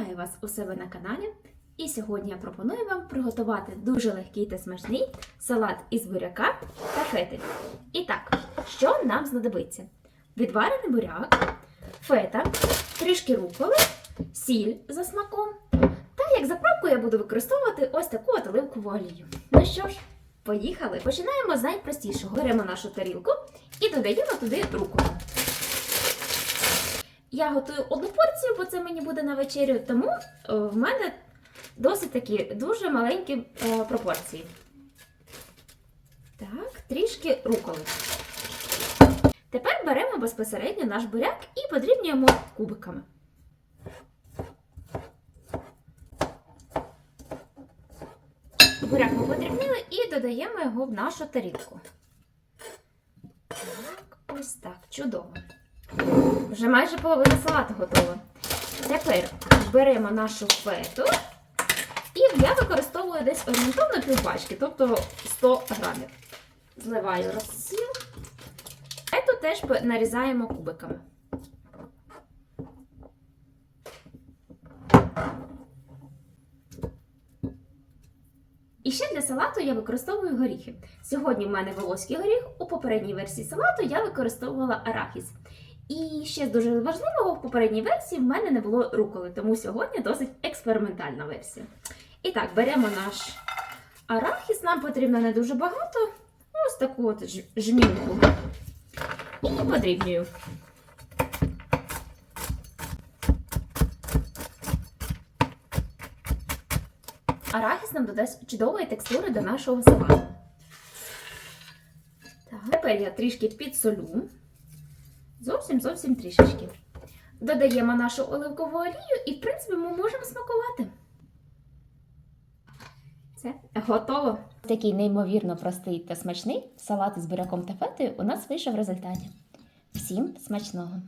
Вітаю вас у себе на каналі. І сьогодні я пропоную вам приготувати дуже легкий та смачний салат із буряка та фети. І так, що нам знадобиться? Відварений буряк, фета, трішки руколи, сіль за смаком. Та як заправку я буду використовувати ось таку от оливкову олію. Ну що ж, поїхали. Починаємо з найпростішого. Беремо нашу тарілку і додаємо туди руколу. Я готую одну порцію, бо це мені буде на вечерю, тому е, в мене досить такі дуже маленькі е, пропорції. Так, трішки руколи. Тепер беремо безпосередньо наш буряк і подрібнюємо кубиками. Буряк ми подрібнили і додаємо його в нашу тарілку. Так, ось так, чудово. Вже майже половина салату готова. Тепер беремо нашу фету. І я використовую десь орієнтовно півбачки, тобто 100 грамів. Зливаю розсіл. Фету теж нарізаємо кубиками. І ще для салату я використовую горіхи. Сьогодні в мене волоський горіх, у попередній версії салату я використовувала арахіс. І ще з дуже важливого, в попередній версії в мене не було руколи, тому сьогодні досить експериментальна версія. І так, беремо наш арахіс, нам потрібно не дуже багато, ось таку от жмінку. І подрібнюю. Арахіс нам додасть чудової текстури до нашого салату. Тепер я трішки підсолю. Зовсім зовсім трішечки. Додаємо нашу оливкову олію і, в принципі, ми можемо смакувати. Це готово. Такий неймовірно простий та смачний салат із буряком та фетою у нас вийшов в результаті. Всім смачного!